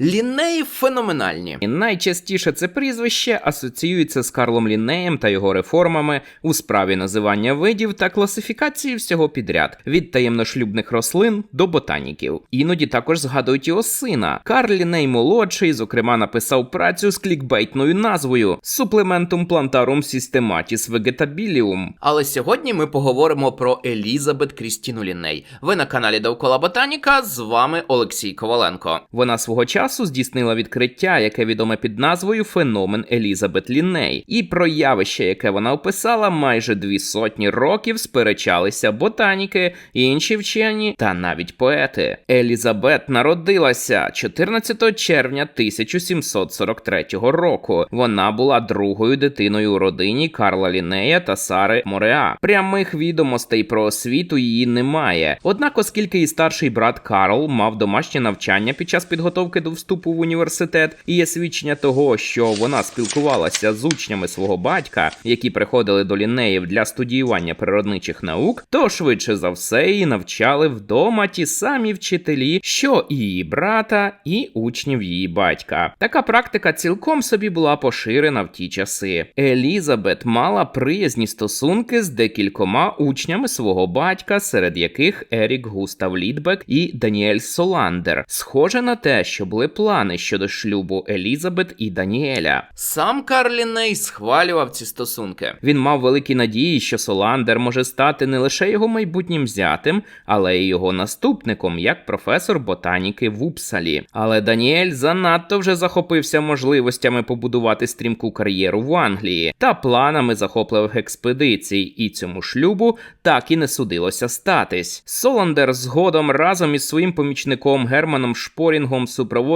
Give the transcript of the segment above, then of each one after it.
Лінеї феноменальні. І найчастіше це прізвище асоціюється з Карлом Ліннеєм та його реформами у справі називання видів та класифікації всього підряд від таємношлюбних рослин до ботаніків. Іноді також згадують його сина. Карл Лінней молодший, зокрема, написав працю з клікбейтною назвою Supplementum Plantarum Systematis Vegetabilium. Але сьогодні ми поговоримо про Елізабет Крістіну Ліней. Ви на каналі Довкола Ботаніка. З вами Олексій Коваленко. Вона свого часу здійснила відкриття, яке відоме під назвою Феномен Елізабет Лінней, і про явище, яке вона описала, майже дві сотні років сперечалися ботаніки, інші вчені та навіть поети. Елізабет народилася 14 червня 1743 року. Вона була другою дитиною у родині Карла Лінея та Сари Мореа. Прямих відомостей про освіту її немає. Однак, оскільки її старший брат Карл мав домашнє навчання під час підготовки до вступу в університет, і є свідчення того, що вона спілкувалася з учнями свого батька, які приходили до лінеїв для студіювання природничих наук, то швидше за все її навчали вдома ті самі вчителі, що і її брата, і учнів її батька. Така практика цілком собі була поширена в ті часи. Елізабет мала приязні стосунки з декількома учнями свого батька, серед яких Ерік Густав Лідбек і Даніель Соландер. Схоже на те, що були плани щодо шлюбу Елізабет і Даніеля. Сам Карл Ліней схвалював ці стосунки. Він мав великі надії, що Соландер може стати не лише його майбутнім зятем, але й його наступником, як професор ботаніки в Упсалі. Але Даніель занадто вже захопився можливостями побудувати стрімку кар'єру в Англії та планами захопливих експедицій, і цьому шлюбу так і не судилося статись. Соландер згодом разом із своїм помічником Германом Шпорінгом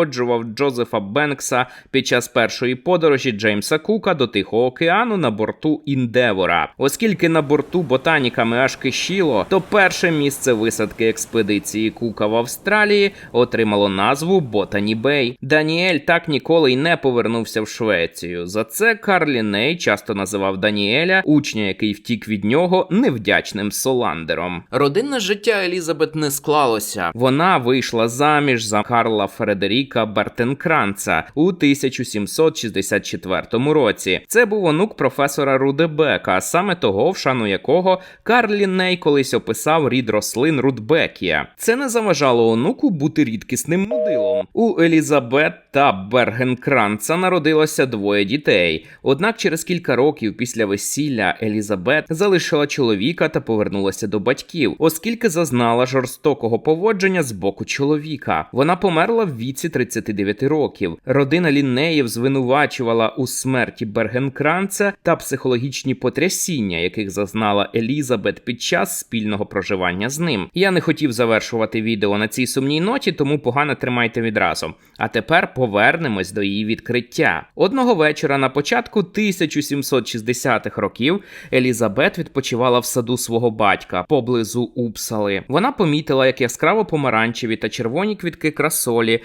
супроводжував Джозефа Бенкса під час першої подорожі Джеймса Кука до Тихого океану на борту Індевора. Оскільки на борту ботаніками аж кишіло, то перше місце висадки експедиції Кука в Австралії отримало назву Ботані Бей. Даніель так ніколи й не повернувся в Швецію. За це Карлі Ней часто називав Даніеля, учня, який втік від нього, невдячним Соландером. Родинне життя Елізабет не склалося. Вона вийшла заміж за Карла Фредеріка Бартенкранца у 1764 році. Це був онук професора Рудебека, саме того, в шану якого Карл Лінней колись описав рід рослин Рудбекія. Це не заважало онуку бути рідкісним мудилом. У Елізабет та Бергенкранца народилося двоє дітей. Однак через кілька років після весілля Елізабет залишила чоловіка та повернулася до батьків, оскільки зазнала жорстокого поводження з боку чоловіка. Вона померла в віці 39 років. Родина Ліннеїв звинувачувала у смерті Бергенкранца та психологічні потрясіння, яких зазнала Елізабет під час спільного проживання з ним. Я не хотів завершувати відео на цій сумній ноті, тому погано тримайте відразу. А тепер повернемось до її відкриття. Одного вечора на початку 1760-х років Елізабет відпочивала в саду свого батька поблизу Упсали. Вона помітила, як яскраво помаранчеві та червоні квітки красолі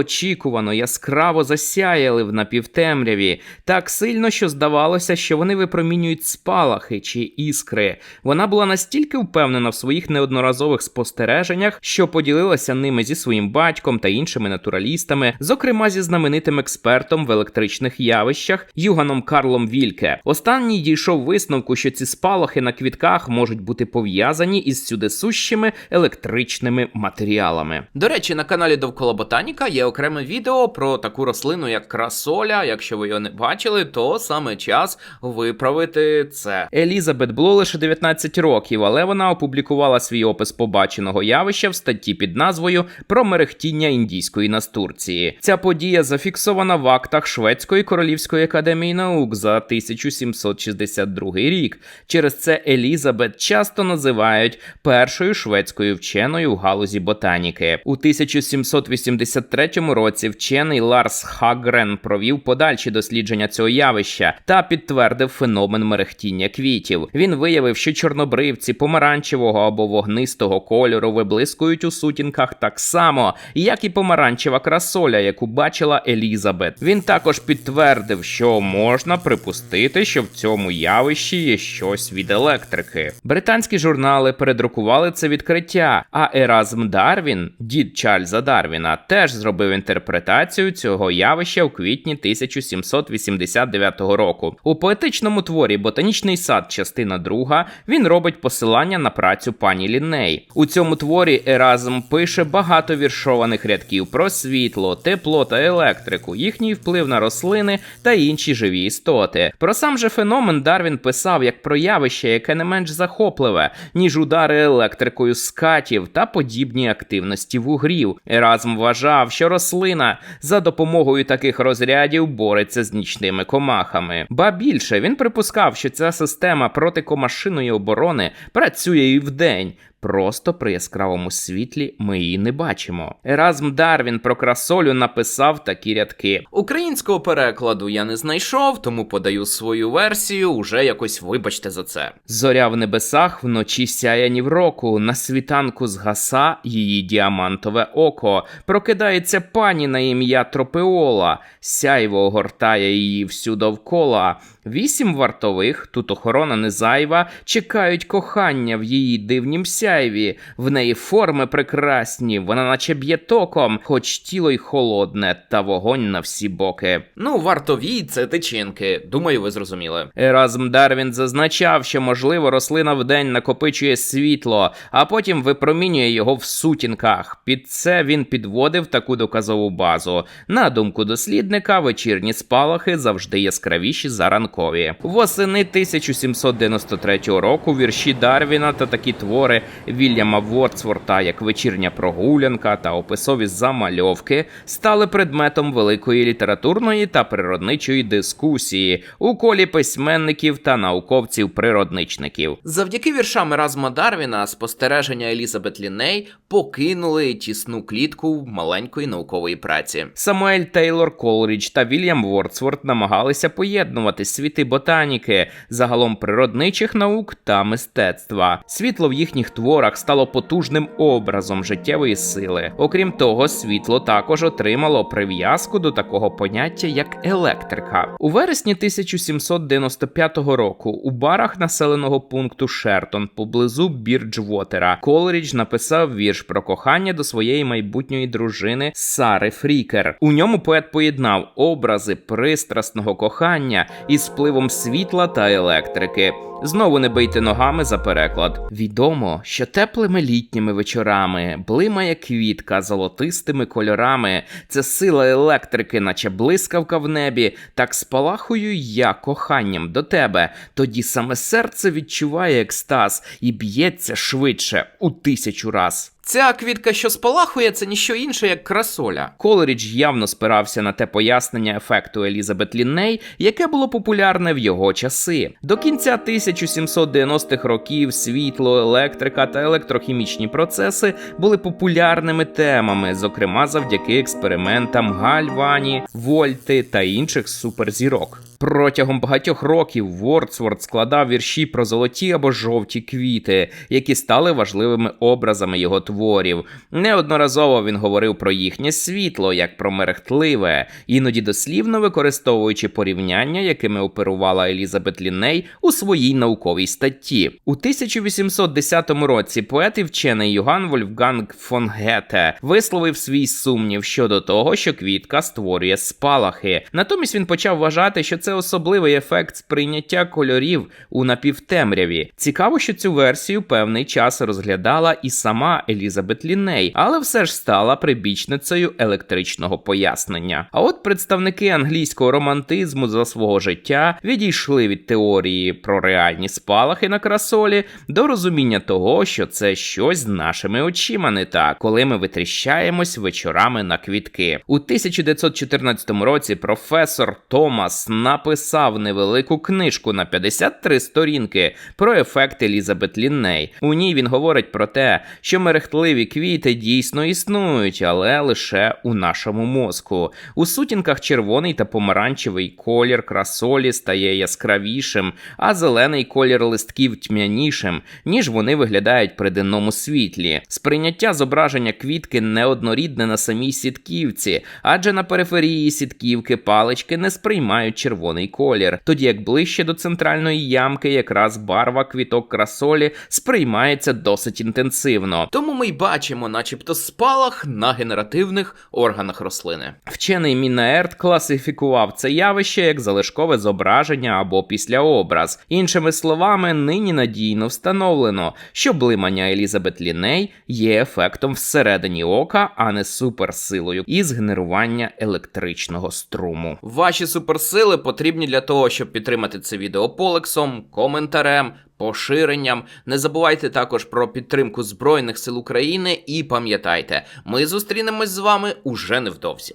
неочікувано яскраво засяяли в напівтемряві, так сильно, що здавалося, що вони випромінюють спалахи чи іскри. Вона була настільки впевнена в своїх неодноразових спостереженнях, що поділилася ними зі своїм батьком та іншими натуралістами, зокрема зі знаменитим експертом в електричних явищах Юганом Карлом Вільке. Останній дійшов висновку, що ці спалахи на квітках можуть бути пов'язані із сюдисущими електричними матеріалами. До речі, на каналі Довкола Ботаніка є окреме відео про таку рослину, як красоля. Якщо ви його не бачили, то саме час виправити це. Елізабет було лише 19 років, але вона опублікувала свій опис побаченого явища в статті під назвою Про мерехтіння індійської настурції. Ця подія зафіксована в актах Шведської королівської академії наук за 1762 рік. Через це Елізабет часто називають першою шведською вченою в галузі ботаніки. У 1783 році вчений Ларс Хагрен провів подальші дослідження цього явища та підтвердив феномен мерехтіння квітів. Він виявив, що чорнобривці помаранчевого або вогнистого кольору виблискують у сутінках так само, як і помаранчева красоля, яку бачила Елізабет. Він також підтвердив, що можна припустити, що в цьому явищі є щось від електрики. Британські журнали передрукували це відкриття, а Еразм Дарвін, дід Чарльза Дарвіна, теж зробив зробив інтерпретацію цього явища у квітні 1789 року. У поетичному творі Ботанічний сад, частина 2, він робить посилання на працю пані Лінней. У цьому творі Еразм пише багато віршованих рядків про світло, тепло та електрику, їхній вплив на рослини та інші живі істоти. Про сам же феномен Дарвін писав як про явище, яке не менш захопливе, ніж удари електрикою скатів та подібні активності вугрів. Еразм вважав, що рослина за допомогою таких розрядів бореться з нічними комахами. Ба більше він припускав, що ця система протикомашиної оборони працює і вдень. Просто при яскравому світлі ми її не бачимо. Еразм Дарвін про красолю написав такі рядки: Українського перекладу я не знайшов, тому подаю свою версію. Уже якось вибачте за це. Зоря в небесах вночі сяє ні в року, на світанку згаса її діамантове око. Прокидається пані на ім'я Тропеола, сяйво огортає її всю довкола. Вісім вартових, тут охорона не зайва, чекають кохання в її дивнім сяйві. В неї форми прекрасні, вона наче б'є током, хоч тіло й холодне, та вогонь на всі боки. Ну, вартові це тичинки. Думаю, ви зрозуміли. Еразм Дарвін зазначав, що можливо рослина вдень накопичує світло, а потім випромінює його в сутінках. Під це він підводив таку доказову базу. На думку дослідника, вечірні спалахи завжди яскравіші за ранкові. Восени 1793 року вірші Дарвіна та такі твори Вільяма Вордсворта, як вечірня прогулянка та описові замальовки, стали предметом великої літературної та природничої дискусії у колі письменників та науковців-природничників. Завдяки віршам Еразма Дарвіна спостереження Елізабет Ліней покинули тісну клітку маленької наукової праці. Самуель Тейлор Колрідж та Вільям Вордсворт намагалися поєднувати світи ботаніки, загалом природничих наук та мистецтва. Світло в їхніх творах стало потужним образом життєвої сили. Окрім того, світло також отримало прив'язку до такого поняття, як електрика. У вересні 1795 року у барах населеного пункту Шертон поблизу Бірджвотера Колрідж написав вірш про кохання до своєї майбутньої дружини Сари Фрікер. У ньому поет поєднав образи пристрасного кохання із впливом світла та електрики. Знову не бийте ногами за переклад. Відомо, що теплими літніми вечорами блимає квітка золотистими кольорами. Це сила електрики, наче блискавка в небі. Так спалахую я коханням до тебе. Тоді саме серце відчуває екстаз і б'ється швидше у тисячу раз. Ця квітка, що спалахує, це ніщо інше, як красоля. Колорідж явно спирався на те пояснення ефекту Елізабет Лінней, яке було популярне в його часи. До кінця 1790-х років світло, електрика та електрохімічні процеси були популярними темами, зокрема завдяки експериментам Гальвані, Вольти та інших суперзірок. Протягом багатьох років Вордсворт складав вірші про золоті або жовті квіти, які стали важливими образами його творів. Неодноразово він говорив про їхнє світло як про мерехтливе, іноді дослівно використовуючи порівняння, якими оперувала Елізабет Лінней у своїй науковій статті. У 1810 році поет і вчений Йоганн Вольфганг фон Гете висловив свій сумнів щодо того, що квітка створює спалахи. Натомість він почав вважати, що це особливий ефект сприйняття кольорів у напівтемряві. Цікаво, що цю версію певний час розглядала і сама Елізабет Лінней, але все ж стала прибічницею електричного пояснення. А от представники англійського романтизму за свого життя відійшли від теорії про реальні спалахи на красолі до розуміння того, що це щось з нашими очима не так, коли ми витріщаємось вечорами на квітки. У 1914 році професор Томас написав невелику книжку на 53 сторінки про ефект Елізабет Лінней. У ній він говорить про те, що мерехтливі квіти дійсно існують, але лише у нашому мозку. У сутінках червоний та помаранчевий колір красолі стає яскравішим, а зелений колір листків тьмянішим, ніж вони виглядають при денному світлі. Сприйняття зображення квітки неоднорідне на самій сітківці, адже на периферії сітківки палички не сприймають червоний червоний колір, тоді як ближче до центральної ямки якраз барва квіток красолі сприймається досить інтенсивно. Тому ми й бачимо, начебто, спалах на генеративних органах рослини. Вчений Мінаерт класифікував це явище як залишкове зображення або післяобраз. Іншими словами, нині надійно встановлено, що блимання Елізабет Ліней є ефектом всередині ока, а не суперсилою із генерування електричного струму. Ваші суперсили потрібні для того, щоб підтримати це відео полексом, коментарем, поширенням. Не забувайте також про підтримку Збройних сил України і пам'ятайте, ми зустрінемось з вами уже невдовзі.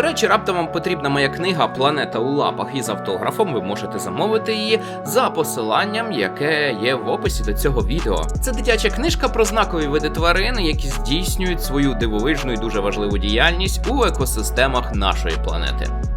До речі, раптом вам потрібна моя книга Планета у лапах із автографом. Ви можете замовити її за посиланням, яке є в описі до цього відео. Це дитяча книжка про знакові види тварин, які здійснюють свою дивовижну і дуже важливу діяльність у екосистемах нашої планети.